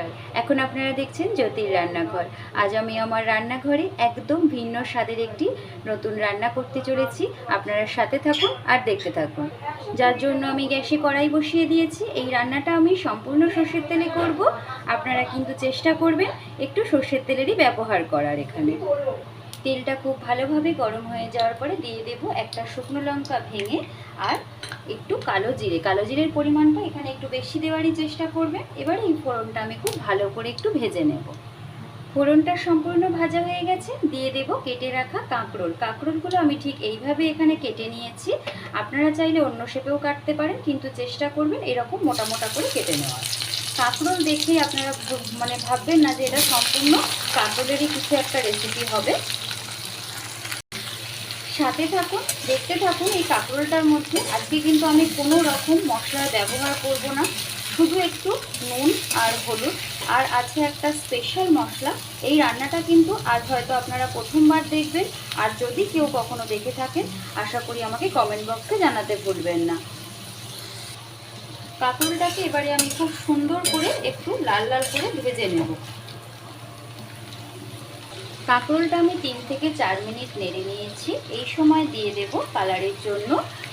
নমস্কার। এখন আপনারা দেখছেন জ্যোতির রান্নাঘর। আজ আমি আমার রান্নাঘরে একদম ভিন্ন স্বাদের একটি নতুন রান্না করতে চলেছি। আপনারা সাথে থাকুন আর দেখতে থাকুন। যার জন্য আমি গ্যাসে কড়াই বসিয়ে দিয়েছি। এই রান্নাটা আমি সম্পূর্ণ সর্ষের তেলে করব। আপনারা কিন্তু চেষ্টা করবেন একটু সর্ষের তেলেরই ব্যবহার করার এখানে। তেলটা খুব ভালোভাবে গরম হয়ে যাওয়ার পরে দিয়ে দেব একটা শুকনো লঙ্কা ভেঙে আর একটু কালো জিরে। কালো জিরের পরিমাণটা এখানে একটু বেশি দেওয়ারই চেষ্টা করবেন এবার এই ফোড়নটা আমি খুব ভালো করে একটু ভেজে নেব। ফোড়নটা সম্পূর্ণ ভাজা হয়ে গেছে। দিয়ে দেব কেটে রাখা কাঁকরোল। কাঁকরোলগুলো আমি ঠিক এইভাবে এখানে কেটে নিয়েছি। আপনারা চাইলে অন্য শেপেও কাটতে পারেন, কিন্তু চেষ্টা করবেন এরকম মোটা মোটা করে কেটে নেওয়ার। কাঁকরোল দেখেই আপনারা মানে ভাববেন না যে এটা সম্পূর্ণ কাঁকরোলেরই কিছু একটা রেসিপি হবে। সাথে থাকুন, দেখতে থাকুন এই কাঁকরোলটার মধ্যে। আজকে কিন্তু আমি কোনো রকম মশলা ব্যবহার করব না, শুধু একটু নুন আর হলুদ। আর আছে একটা স্পেশাল মশলা, এই রান্নাটা কিন্তু আজ হয়তো আপনারা প্রথমবার দেখবেন, আর যদি কেউ কখনো দেখে থাকেন, আশা করি আমাকে কমেন্ট বক্সে জানাতে ভুলবেন না। কাঁকরোলটাকে এবারে আমি খুব সুন্দর করে একটু লাল লাল করে ভেজে নেব। কাঁকরোলটা আমি তিন থেকে চার মিনিট নেড়ে নিয়েছি। এই সময় দিয়ে দেব কালারের জন্য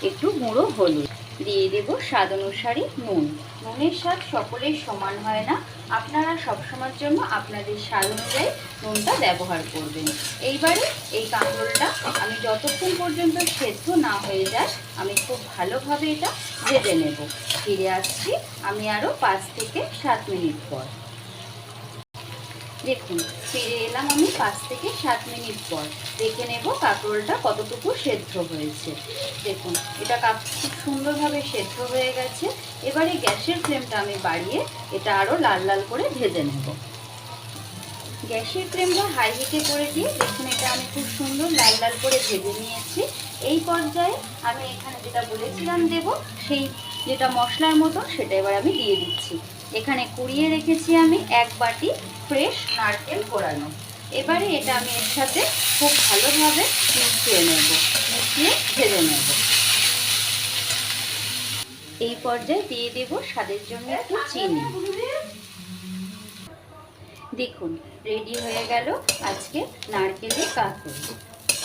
একটু গুঁড়ো হলুদ। দিয়ে দেব স্বাদ অনুসারে নুন। নুনের স্বাদ সকলের সমান হয় না। আপনারা সবসময়ের জন্য আপনাদের স্বাদ অনুযায়ী নুনটা ব্যবহার করবেন। এইবারে এই কাঁকরোলটা আমি যতক্ষণ পর্যন্ত সেদ্ধ না হয়ে যায়, আমি খুব ভালোভাবে এটা ভেজে নেব। ফিরে আসছি আমি আরও পাঁচ থেকে সাত মিনিট পর। দেখুন, ফিরে এলাম আমি পাঁচ থেকে সাত মিনিট পর। দেখে নেব কাঁকরোলটা কতটুকু সেদ্ধ হয়েছে। দেখুন, এটা কাপ খুব সুন্দরভাবে সেদ্ধ হয়ে গেছে। এবারে গ্যাসের ফ্লেমটা আমি বাড়িয়ে এটা আরও লাল লাল করে ভেজে নেব। গ্যাসের ফ্লেমটা হাই হিটে করে দিয়ে দেখুন, এটা আমি খুব সুন্দর লাল লাল করে ভেজে নিয়েছি। এই পর্যায়ে আমি এখানে যেটা বলেছিলাম দেব, সেই যেটা মশলার মতো সেটা এবার আমি দিয়ে দিচ্ছি। এখানে কুড়িয়ে রেখেছি আমি এক বাটি ফ্রেশ নারকেল কোরানো। এবারে এটা আমি এর সাথে খুব ভালোভাবে মিশিয়ে নেব, মিশিয়ে ভেজে নেব। এই পর্যায়ে দিয়ে দেব স্বাদের জন্য একটু চিনি। দেখুন, রেডি হয়ে গেল আজকে নারকেলের কাঁকড়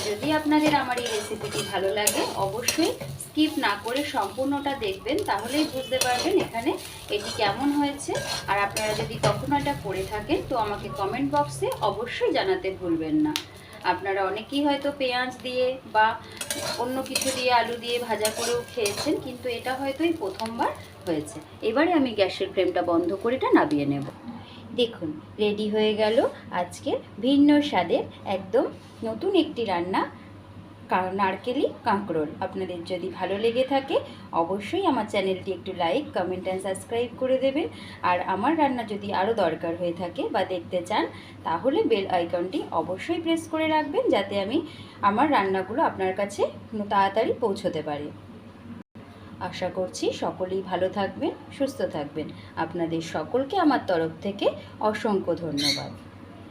যদি আপনাদের আমার এই রেসিপিটি ভালো লাগে, অবশ্যই স্কিপ না করে সম্পূর্ণটা দেখবেন, তাহলেই বুঝতে পারবেন এখানে এটি কেমন হয়েছে। আর আপনারা যদি কখনো এটা করে থাকেন, তো আমাকে কমেন্ট বক্সে অবশ্যই জানাতে ভুলবেন না। আপনারা অনেকেই হয়তো পেঁয়াজ দিয়ে বা অন্য কিছু দিয়ে আলু দিয়ে ভাজা করেও খেয়েছেন, কিন্তু এটা হয়তো এই প্রথমবার হয়েছে। এবারে আমি গ্যাসের ফ্লেমটা বন্ধ করে এটা নামিয়ে নেব। দেখুন রেডি হয়ে গেল আজকের ভিন্ন স্বাদের একদম নতুন একটি রান্না নারকেলি কাঁকরোল। আপনাদের যদি ভালো লেগে থাকে, অবশ্যই আমার চ্যানেলটি একটু লাইক কমেন্ট অ্যান্ড সাবস্ক্রাইব করে দেবেন। আর আমার রান্না যদি আরও দরকার হয়ে থাকে বা দেখতে চান, তাহলে বেল আইকনটি অবশ্যই প্রেস করে রাখবেন, যাতে আমি আমার রান্নাগুলো আপনার কাছে তাড়াতাড়ি পৌঁছতে পারে। আশা করছি সকলেই ভালো থাকবেন সুস্থ থাকবেন। আপনাদের সকলকে আমার তরফ থেকে অসংখ্য ধন্যবাদ।